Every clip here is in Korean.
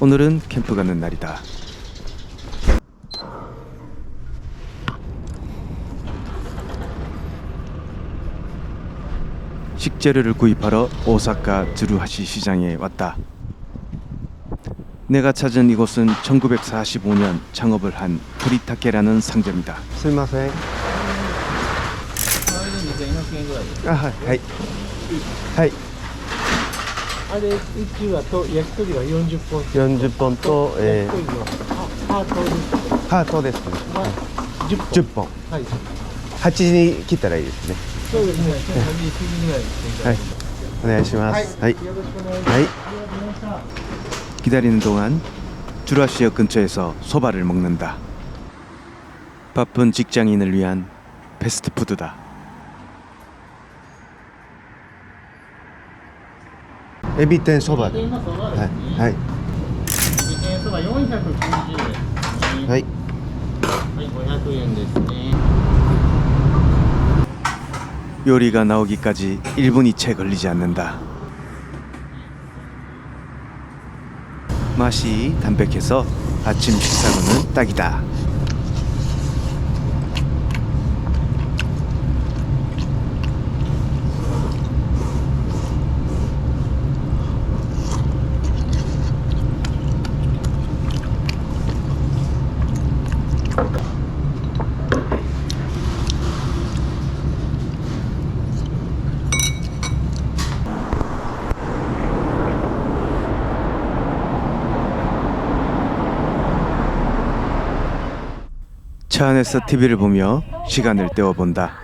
오늘은 캠프 가는 날이다. 식재료를 구입하러 오사카 즈루하시 시장에 왔다. 내가 찾은 이곳은 1945년 창업을 한 프리타케라는 상점이다. すみませんあれで2400円ぐらいですあはいはいはい あれ、宇宙はと焼き鳥が40本。 40번 또, え 예. 焼き鳥のハハートです。 하더 데스. は10本。 10번. はい。 8시 기타라이 데스. そうですね。1時ぐらいですね 네. 안녕하십니까. よろしくお願いします。 하이. ありがとうございました。 기다리는 동안 주라시역 근처에서 소바를 먹는다. 바쁜 직장인을 위한 패스트푸드다. エビ天そばで今そばはいですねはい自転そば490円はいはい500円ですね 요리가 나오기까지 1분이 채 걸리지 않는다. 맛이 담백해서 아침 식사로는 딱이다. 차 안에서 TV를 보며 시간을 때워본다.はい。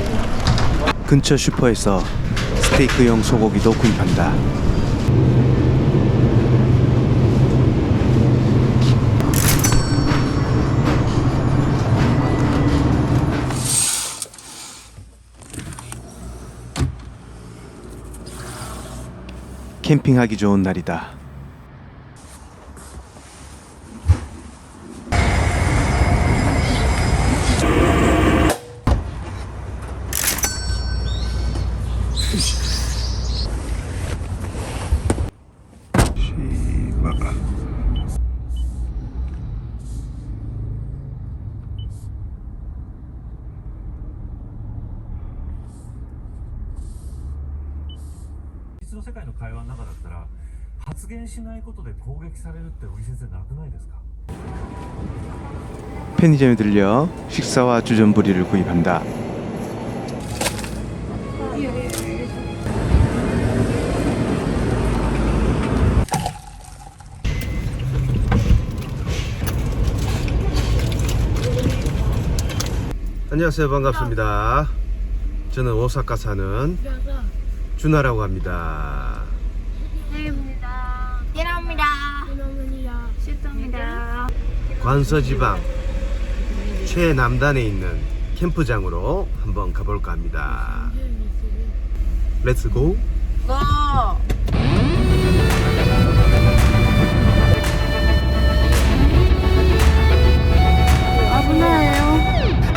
근처 슈퍼에서 스테이크용 소고기도 구입한다. 캠핑하기 좋은 날이다. 이実 の世界の会話の中だったら発言しないことで攻撃されるって尾木先生なくないですか 편의점에 들려 식사와 주전부리를 구입한다. 안녕하세요 반갑습니다 저는 오사카 사는 준하라고 합니다 관서지방 최남단에 있는 캠프장으로 한번 가볼까 합니다 렛츠고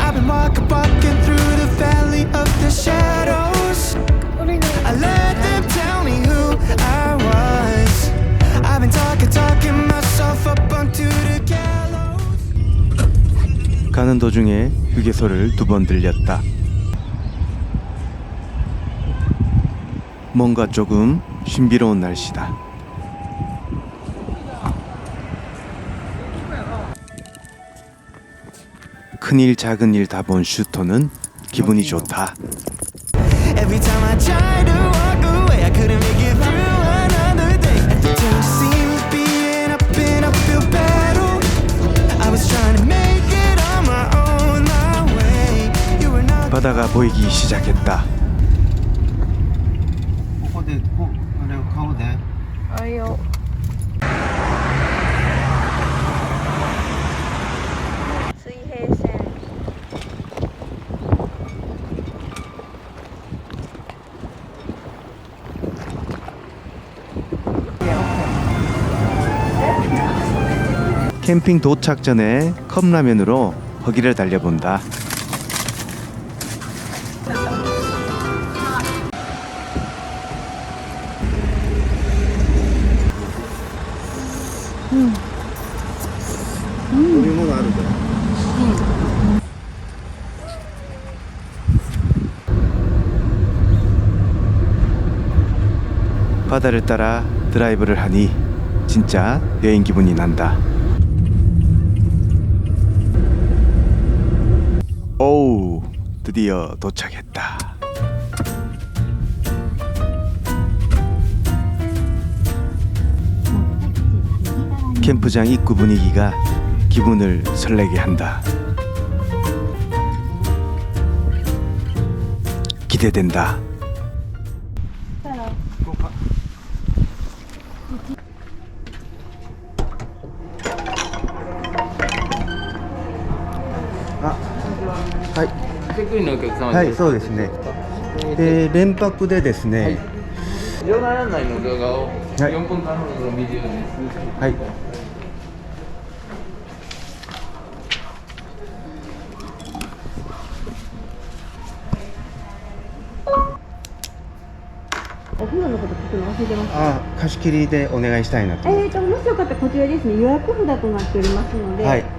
I've been walking, walking through the valley of the shadows. 가는 도중에 휴게소를 두 번 들렸다. 뭔가 조금 신비로운 날씨다. 큰일 작은 일 다 본 슈터는 기분이 좋다. 보이기 시작했다. 코코데 코 그래 가오데. 아요. 캠핑 도착 전에 컵라면으로 허기를 달려본다. 바다를 따라 드라이브를 하니 진짜 여행 기분이 난다. 오우, 드디어 도착했다. 캠프장 입구 분위기가 기분을 설레게 한다. 기대된다. チェックインのお客様はい、そうですね。で、連泊でですね。場内案内の動画をはい4分間ほどのビデオです。はい。お風呂のこと聞くの忘れてます。あ、貸し切りでお願いしたいなと。えーと、もしよかったらこちらですね、予約札となっておりますので、はい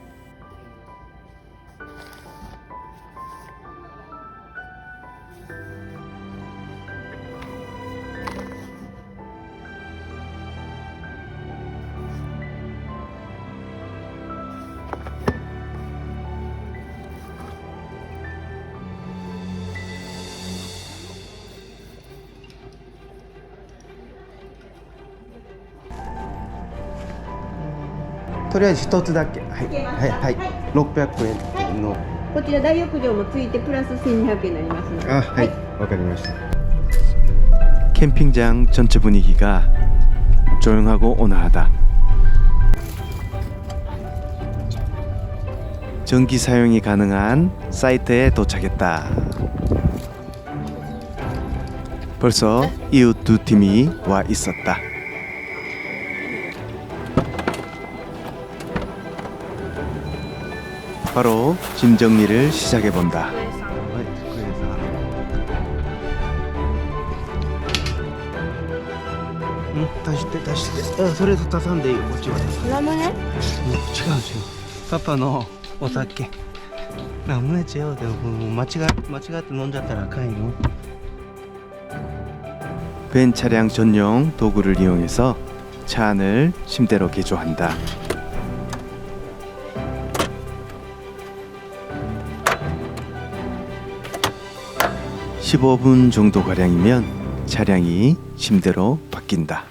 とりあえず一つだけ。はい。はい。はい。六百円の。こちら大浴場もついてプラス1200円になりますので。あ、はい。わかりました。 캠핑장 전체 분위기가 조용하고 온화하다. 전기 사용이 가능한 사이트에 도착했다. 벌써 이웃 두 팀이 와 있었다. 바로 짐 정리를 시작해 본다. はい。これです。うん、足して足して。うん、それと足さんでいいよ。こっちは足さん。ラムネ？違う違うパパのお酒ラムネ違うでももう間違間違って飲んじゃったらあかんよ 벤 차량 전용 도구를 이용해서 차 안을 침대로 개조한다. (15분) 정도 가량이면 차량이 침대로 바뀐다.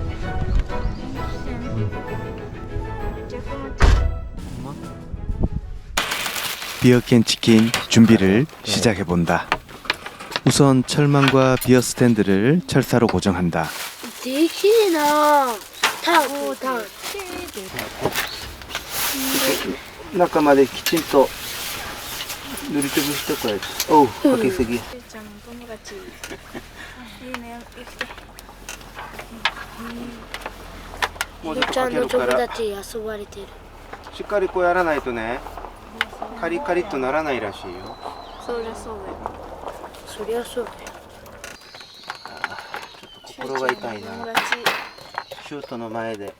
비어캔 치킨 준비를 시작해 본다. 우선 철망과 비어 스탠드를 철사로 고정한다. できるなタンタン中まできちんと塗りつぶしてこれおうかけすぎちゃんの友達いいね生きてもうゆうちゃんの友達遊ばれてるしっかりこうやらないとね カリカリとならないらしいよ。そりゃそうだよ。そりゃそうだよ。心が痛いな。シュートの前で。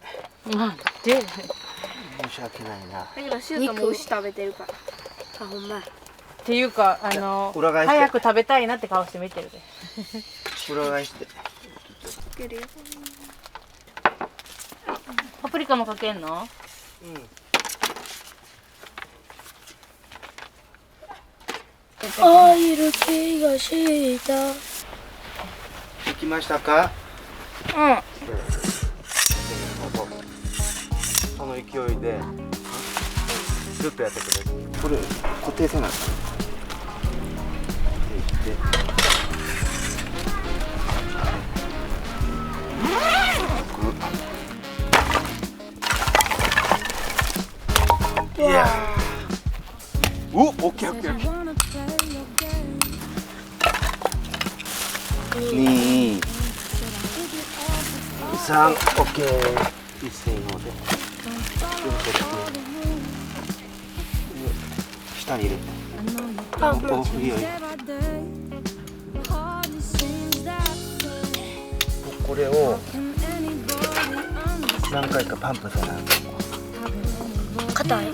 なんで？申し訳ないな。だけどシュートも牛食べてるから。あほんまや。っていうかあの裏返して。早く食べたいなって顔して見てるで。裏返して。パプリカもかけんの？うんオイル気がした。行きましたか？うん。その勢いで。ずっとやってくれ。るこれ固定せなあかん。でいや。おオッケー。オッケーオッケー三オッケー一斉ので下に入れて。あおいいよいいよこれを何回かパンプせな硬い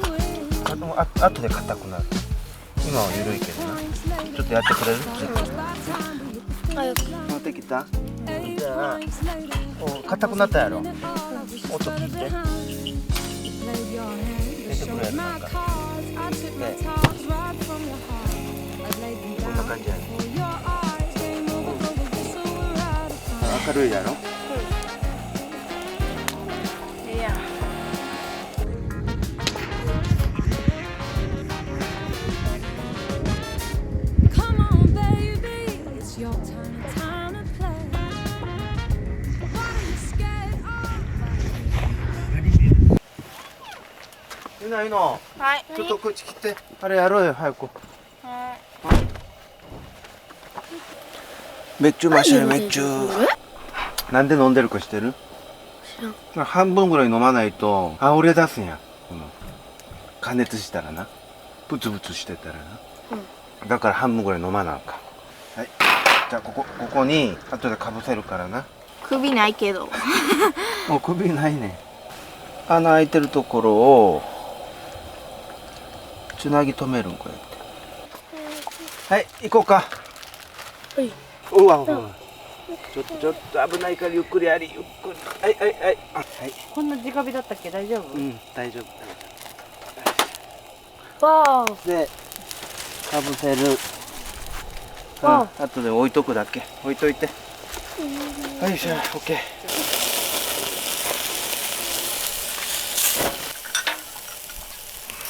あのあ後で硬くなる。今は緩いけどな。ちょっとやってくれる？あよ持ってきた？じゃあお硬くなったやろ。音聞いて。出てくれるなんかね。こんな感じやね。明るいやろ。いやいいのいいの。はい。ちょっと口切って。あれやろうよ早く。はい。めっちゅうマシュルめっちゅう。なんで飲んでるか知ってる？半分ぐらい飲まないと溢れ出すんや、うん、加熱したらな。ブツブツしてたらな、だから半分ぐらい飲まなあかん。はい。じゃあここここに後でかぶせるからな。首ないけど。もう首ないね。穴開いてるところをつなぎ止めるんこうやって。はい行こうか。はい。うわう。わちょっとちょっと危ないからゆっくりやりゆっくり。はいはいはい。あはい。こんな直火だったっけ？大丈夫、うん大丈わ夫でかぶせる。うんあ後で置いとくだけ。置いといて。はいしょオッ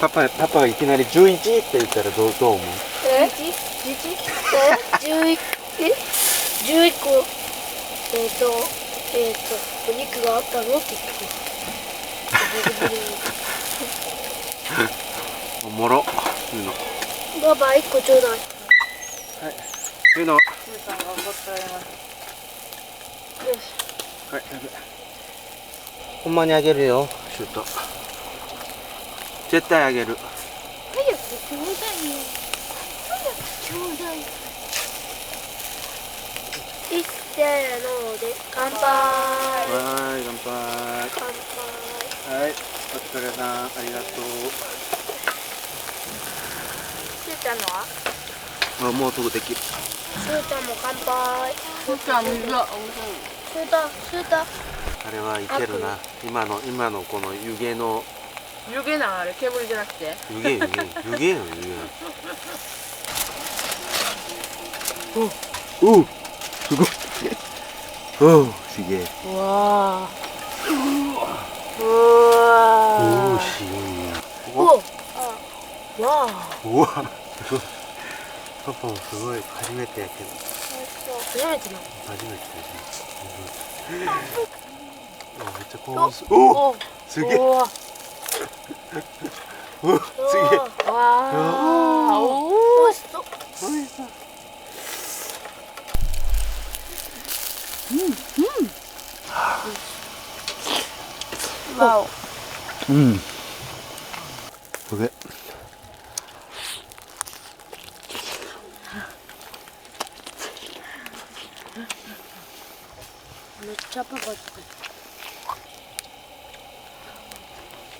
パパパパがいきなり11って言ったらどうどう思う？え 11? え？11え11個。えっ、とえっ、とお肉があったの？って言っておもろ。いうの。ババ1個ちょうだい。い。うのよし。はい。ほんまにあげるよ。シュート絶対あげる。早くちょうだいよ。早くちょうだいいっせーので乾杯。はーい乾杯。乾杯。はいお疲れさんありがとすーちゃんのは？うあもうすぐできる。すーちゃんも乾杯。そっちは水がすーたすーたあれはいけるな。今の今のこの湯気の 6개 나와요 케이블 드라스에 이게 이게 이게요 이게. 오, 어, 그거. 오, 이게. 와. 우와. 오, 씨. 오. 와. 우와. 그거. 아빠 그거 가슴에 때 이렇게. 가슴에 때. 가슴에 때. 어, 진짜 고마워. 오, 오, 두 개. 우와. うわわあおうおしそうんうんわおうんすげめっちゃパパって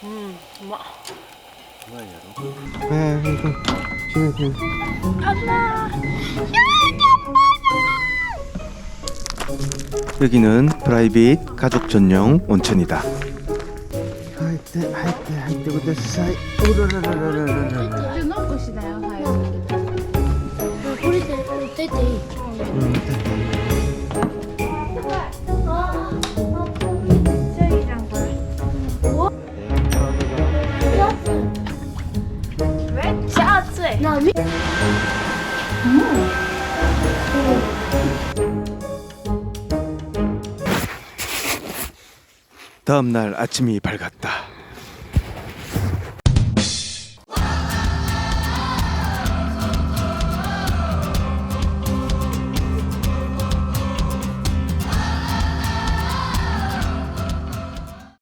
음, 와. 아, 이거 지금 지금 엄마. 여기는 프라이빗 가족 전용 온천이다. 할때 할때 할때 그때 사이 오라라라라라라. 나これで、出ていい。 그 그 음, 됐다. 뭐지? 음. 다음 날 아침이 밝았다.